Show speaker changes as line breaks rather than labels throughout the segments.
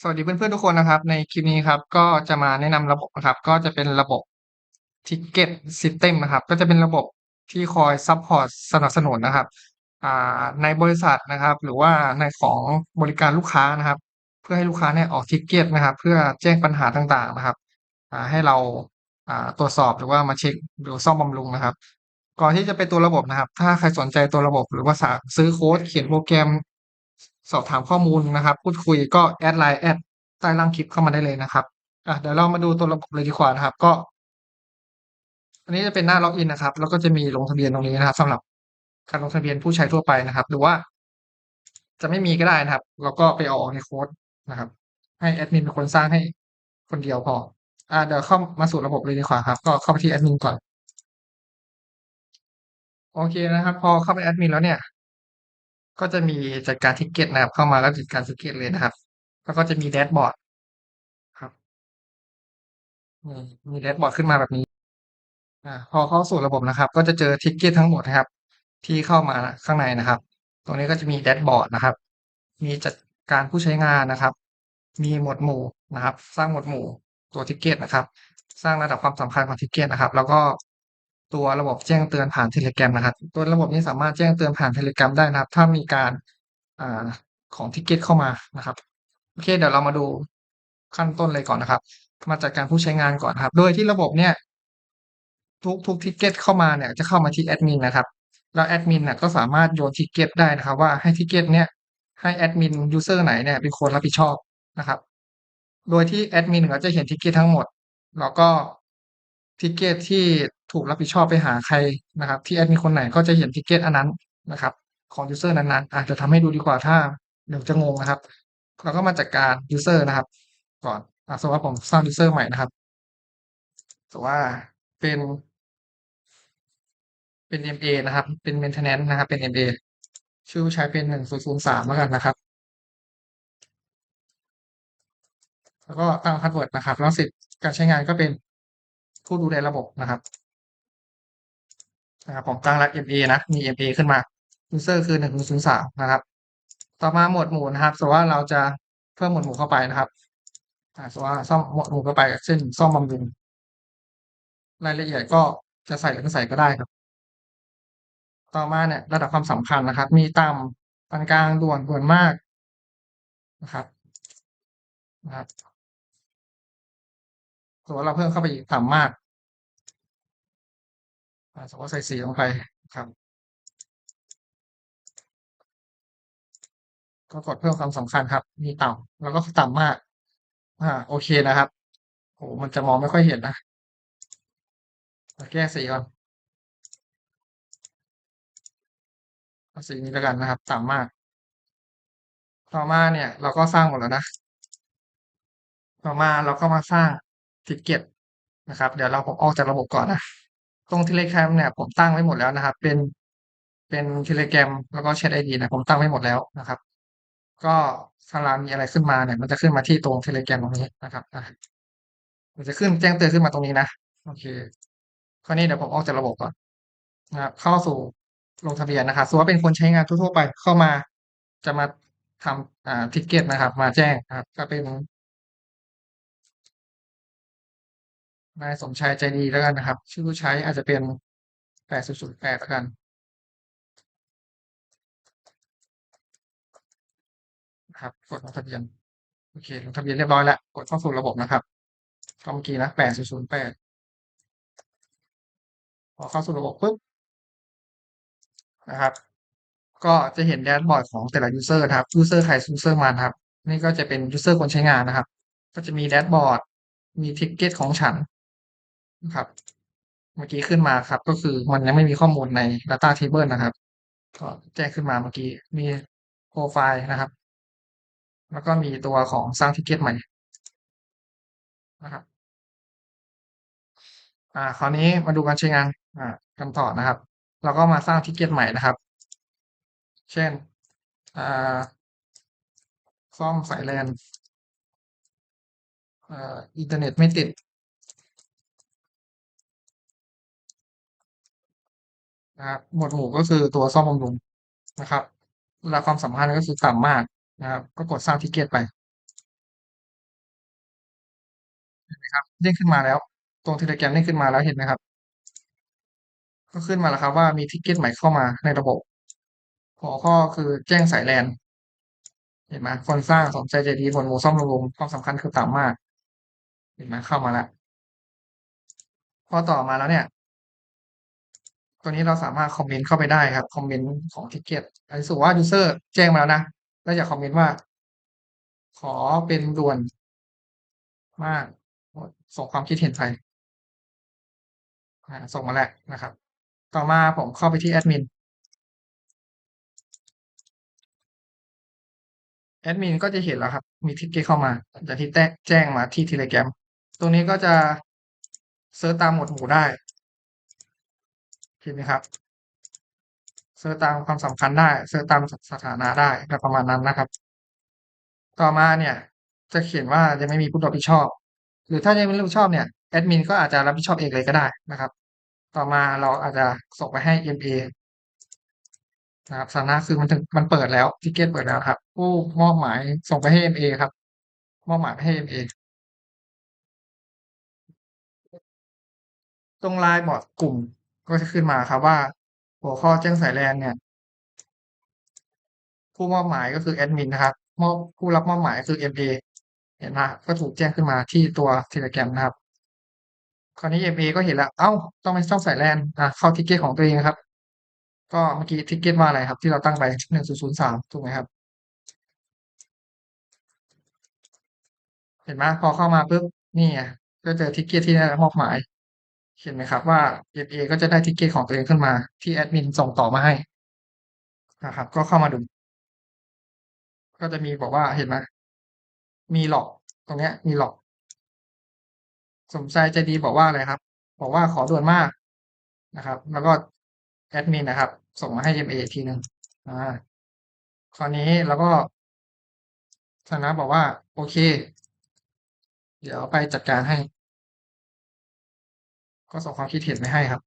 สวัสดีเพื่อนๆทุกคนนะครับ ในคลิปนี้ครับ ก็จะมาแนะนำระบบนะครับ ก็จะเป็นระบบ Ticket System นะครับ ก็จะเป็นระบบที่คอยซัปพอร์ตสนับสนุนนะครับในบริษัทนะครับ หรือว่าในของบริการลูกค้านะครับ เพื่อให้ลูกค้าเนี่ยออก Ticket นะครับ เพื่อแจ้งปัญหาต่างๆนะครับให้เราตรวจสอบหรือว่ามาเช็กหรือซ่อมบำรุงนะครับ ก่อนที่จะไปตัวระบบนะครับ ถ้าใครสนใจตัวระบบ หรือว่าสาซื้อโค้ดเขียนโปรแกรม สอบถามข้อมูลนะครับ พูดคุยก็แอดไลน์แอดใต้ล่างคลิปเข้ามาได้เลยนะครับอะเดี๋ยวเรามาดูตัวระบบเลยดีกว่านะครับ ก็ อันนี้จะเป็นหน้าล็อกอินนะครับ แล้วก็จะมีลงทะเบียนตรงนี้นะครับสำหรับการลงทะเบียนผู้ใช้ทั่วไปนะครับ หรือว่า จะไม่มีก็ได้นะครับเราก็ไปอออกในโค้ดนะครับ ให้แอดมินเป็นคนสร้างให้คนเดียวพออ่าเดี๋ยวเข้ามาสู่ระบบเลยดีกว่าครับ ก็เข้าไปที่แอดมินก่อน โอเคนะครับ พอเข้าไปแอดมินแล้วเนี่ย ก็จะมีจัดการ Ticket นะครับ เข้ามาก็จัดการ Ticket เลยนะครับ แล้วก็จะมีแดชบอร์ดครับมีแดชบอร์ดขึ้นมาแบบนี้อ่าพอเข้าสู่ระบบนะครับ ก็จะเจอ Ticket ทั้งหมดนะครับ ที่เข้ามาข้างในนะครับ ตรงนี้ก็จะมีแดชบอร์ดนะครับ มีจัดการผู้ใช้งานนะครับ มีหมวดหมู่นะครับ สร้างหมวดหมู่ตัว Ticket นะครับ สร้างระดับความสำคัญของ Ticket นะครับ แล้วก็ ตัวระบบแจ้งเตือนผ่าน Telegram นะครับ ตัวระบบนี้สามารถแจ้งเตือนผ่าน Telegram ได้นะครับ ถ้ามีการอ่าของ Ticket เข้ามานะครับโอเคเดี๋ยวเรามาดูขั้นต้นเลยก่อนนะครับ มาจัดการผู้ใช้งานก่อนนครับ โดยที่ระบบเนี่ย ทุกทุก Ticket เข้ามาเนี่ย จะเข้ามาที่แอดมินนะครับแล้วแอดมินน่ะก็สามารถโยน Ticket ได้นะครับ ว่าให้ Ticket เนี้ยให้แอดมินยูเซอร์ไหนเนี่ยเป็นคนรับผิดชอบนะครับ โดยที่แอดมินก็จะเห็น Ticket ทั้งหมด แล้วก็ Ticket ที่ ถูกรับผิดชอบไปหาใครนะครับ ที่แอดมินคนไหนก็จะเห็น Ticket อันนั้นนะครับ ของยูเซอร์นั้นๆอาจจะทำให้ดูดีกว่าถ้าเดี๋ยวจะงงนะครับเราก็มาจัดการยูเซอร์นะครับ ก่อนอ่าสมมติว่าผมสร้างยูเซอร์ใหม่นะครับสมมติว่าเป็นเป็น MA นะครับ เป็น Maintenance นะครับ เป็น MA ชื่อใช้เป็น1003แล้วกันนะครับ แล้วก็ตั้งพาสเวิร์ดนะครับ แล้วสิทธิ์การใช้งานก็เป็นผู้ดูแลระบบนะครับ นะครับผมตั้งแล้ว MA นะ มี MA ขึ้นมายูสเซอร์คือ1003นะครับ ต่อมาหมวดหมู่นะครับสมมติว่าเราจะเพิ่มหมวดหมู่เข้าไปนะครับสมมติว่าซ่อมหมวดหมู่เข้าไป เช่นซ่อมบำรุงรายละเอียดก็จะใส่หรือไม่ใส่ก็ได้ครับ ต่อมาเนี่ยระดับความสำคัญนะครับ มีต่ำปานกลางด่วนด่วนมากนะครับนะครับสมมติว่าเราเพิ่มเข้าไปอีกต่ำมาก สมมติใส่4ลงไปครับ ก็กดเพิ่มความสำคัญครับ มีต่ำแล้วก็ต่ำมาก อ่า โอเคนะครับโอ้โฮมันจะมองไม่ค่อยเห็นนะมาแก้สีก่อนเอาสีนี้แล้วกันนะครับ ต่ำมาก ต่อมาเนี่ย เราก็สร้างหมดแล้วนะ ต่อมาเราก็มาสร้าง Ticket นะครับ เดี๋ยวเราผมออกจากระบบก่อนนะ ตรง Telegram เนี่ยผมตั้งไว้หมดแล้วนะครับ เป็นเป็น Telegram แล้วก็ Chat ID เนี่ยผมตั้งไว้หมดแล้วนะครับ ก็เวลามีอะไรขึ้นมาเนี่ย มันจะขึ้นมาที่ตรง Telegram ตรงนี้นะครับมันจะขึ้นแจ้งเตือนขึ้นมาตรงนี้นะโอเคคราวนี้เดี๋ยวผมออกจากระบบก่อนนะครับเข้าสู่ลงทะเบียนนะครับสมมติว่าเป็นคนใช้งานทั่วๆไปเข้ามาจะมาทำอ่า Ticket นะครับ มาแจ้งนะครับ ก็เป็น นายสมชายใจดีแล้วกันนะครับ ชื่อผู้ใช้อาจจะเป็น8008แล้วกันนะครับ กดลงทะเบียนโอเคลงทะเบียนเรียบร้อยแล้วกดเข้าสู่ระบบนะครับก็เมื่อกี้นะ8008พอเข้าสู่ระบบปุ๊บนะครับ ก็จะเห็นแดชบอร์ดของแต่ละยูเซอร์นะครับยูเซอร์ใครยูเซอร์มันะครับ นี่ก็จะเป็นยูเซอร์คนใช้งานนะครับ ก็จะมีแดชบอร์ดมี Ticket ของฉัน ครับ เมื่อกี้ขึ้นมาครับ ก็คือมันยังไม่มีข้อมูลใน Data Table นะครับ ก็แจ้งขึ้นมาเมื่อกี้ มีโพรไฟล์นะครับ แล้วก็มีตัวของสร้าง Ticket ใหม่นะครับ อ่า คราวนี้มาดูการใช้งานอ่ากันต่อนะครับ เราก็มาสร้าง Ticket ใหม่นะครับ เช่น อ่า ซ่อมสาย LAN เอ่ออินเทอร์เน็ตไม่ติด นะครับหมวดหมู่ก็คือตัวซ่อมบำรุงนะครับระดับความสำคัญก็คือต่ำมากนะครับ ก็กดสร้าง Ticket ไปมครับเด้งขึ้นมาแล้ว ตรง Telegram เด้งขึ้นมาแล้วเห็นไหมครับ ก็ขึ้นมาแล้วครับว่ามีทิกเก็ตใหม่เข้ามาในระบบหัวข้อคือแจ้งสายแลนเห็นไหมคนสร้างสนใจใจดีหมวดหมู่ซ่อมบำรุงความสำคัญคือต่ำมาก เห็นไหมเข้ามาแล้วพอต่อมาแล้วเนี่ย ตัวนี้เราสามารถคอมเมนต์เข้าไปได้ครับ คอมเมนต์ของทิกเก็ตอันนี้สมมติว่ายูเซอร์แจ้งมาแล้วนะ แล้วอยากคอมเมนต์ว่า ขอเป็นด่วนมาก ส่งความคิดเห็นไปส่งมาแล้วนะครับ ต่อมาผมเข้าไปที่แอดมินแอดมินก็จะเห็นแล้วครับ มีทิกเก็ตเข้ามาจากที่แจ้งมาที่ Telegram ตรงนี้ก็จะเซิร์ชตามหมวดหมู่ได้ เห็นไหมครับเซิร์ชตามความสำคัญได้เซิร์ชตามสถานะได้ประมาณนั้นนะครับ ต่อมาเนี่ย จะเขียนว่ายังไม่มีผู้รับผิดชอบ หรือถ้ายังไม่รับผิดชอบเนี่ยแอดมินก็อาจจะรับผิดชอบเองเลยก็ได้นะครับ ต่อมาเราอาจจะส่งไปให้ MA นะครับสถานะคือมันถึงมันเปิดแล้วทิกเก็ตเปิดแล้วครับผู้มอบหมายส่งไปให้ MA ครับ มอบหมายให้ MA ตรงไลน์บอดกลุ่ม ก็จะขึ้นมาครับว่า หัวข้อแจ้งสายแลนเนี่ย ผู้มอบหมายก็คือแอดมินนะครับมอบผู้รับมอบหมายคือ MA เห็นไหมก็ถูกแจ้งขึ้นมาที่ตัว Telegram นะครับ คราวนี้ MA ก็เห็นแล้ว เอ้า ต้องไปซ่อมสายแลนอะเข้าทิกเก็ตของตัวเองครับ ก็เมื่อกี้ทิกเก็ตว่าอะไรครับ ที่เราตั้งไปหนึ่งศูนย์ศูนย์สามถูกไหมครับ เห็นไหมพอเข้ามาปุ๊บนี่ก็เจอทิกเก็ตที่ได้รับมอบหมาย เห็นไหมครับว่า MA ก็จะได้ทิกเก็ตของตัวเองขึ้นมา ที่แอดมินส่งต่อมาให้นะครับ ก็เข้ามาดู ก็จะมีบอกว่าเห็นไหมมีหลอกตรงเนี้ย มีหลอก สมใจใจดีบอกว่าอะไรครับ บอกว่าขอด่วนมากนะครับ แล้วก็แอดมินนะครับ ส่งมาให้ MA อีกทีหนึ่งอ่าคราวนี้เราก็ชนะบอกว่า โอเค เดี๋ยวไปจัดการให้ ก็ส่งความคิดเห็นไปให้ครับ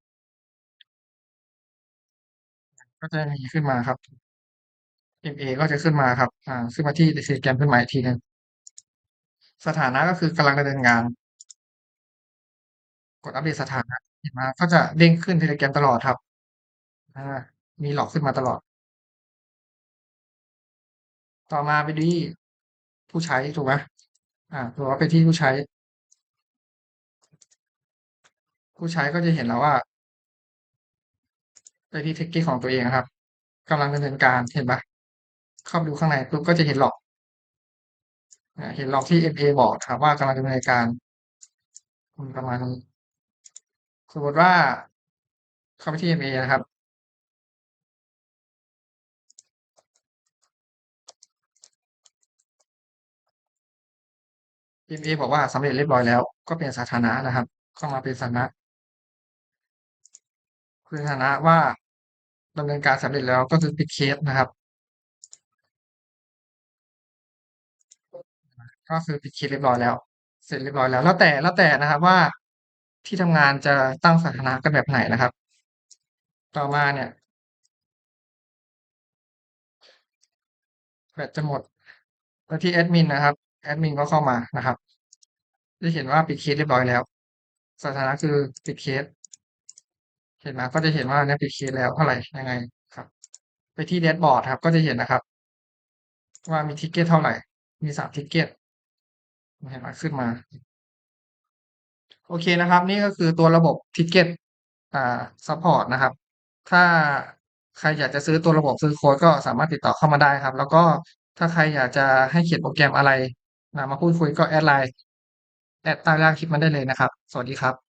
ก็จะมีขึ้นมาครับ MA ก็จะขึ้นมาครับ อ่าขึ้นมาที่ Telegram ขึ้นมาอีกทีหนึ่งสถานะก็คือกำลังดำเนินงาน กดอัปเดตสถานะเห็นไหมก็จะเด้งขึ้น Telegram ตลอดครับอ่ามีหลอกขึ้นมาตลอด ต่อมาไปที่ผู้ใช้ถูกไหมอ่าตัวไปที่ผู้ใช้ ผู้ใช้ก็จะเห็นแล้วว่าไปที่ ticket ของตัวเองนะครับกำลังดำเนินการเห็นปะเข้าไปดูข้างในปุ๊บก็จะเห็นหลอกเห็นหลอกที่ MA บอกครับว่ากำลังดำเนินการประมาณนี้สมมติว่าเข้าไปที่ MA นะครับ MA บอกว่าสำเร็จเรียบร้อยแล้วก็เปลี่ยนสถานะนะครับ เข้ามาเป็นสถานะ คือสถานะว่าดำเนินการสำเร็จแล้วก็คือปิดเคสนะครับ ก็คือปิดเคสเรียบร้อยแล้ว เสร็จเรียบร้อยแล้ว แล้วแต่แล้วแต่นะครับว่าที่ทำงานจะตั้งสถานะกันแบบไหนนะครับ ต่อมาเนี่ยแบตจะหมดแล้วที่แอดมินนะครับแอดมินก็เข้ามานะครับจะเห็นว่าปิดเคสเรียบร้อยแล้ว สถานะคือปิดเคส เห็นไหมก็จะเห็นว่าเนี่ยปิดเคสแล้วเท่าไหร่ยังไงครับ ไปที่แดชบอร์ดครับ ก็จะเห็นนะครับ ว่ามีทิกเก็ตเท่าไหร่ มีสามทิกเก็ตเห็นไหมขึ้นมา โอเคนะครับ นี่ก็คือตัวระบบทิกเก็ตอ่าซัพพอร์ตนะครับ ถ้าใครอยากจะซื้อตัวระบบซื้อโค้ดก็สามารถติดต่อเข้ามาได้ครับ แล้วก็ถ้าใครอยากจะให้เขียนโปรแกรมอะไรนะมาพูดคุยก็แอดไลน์แอดใต้ล่างคลิปมาได้เลยนะครับ สวัสดีครับ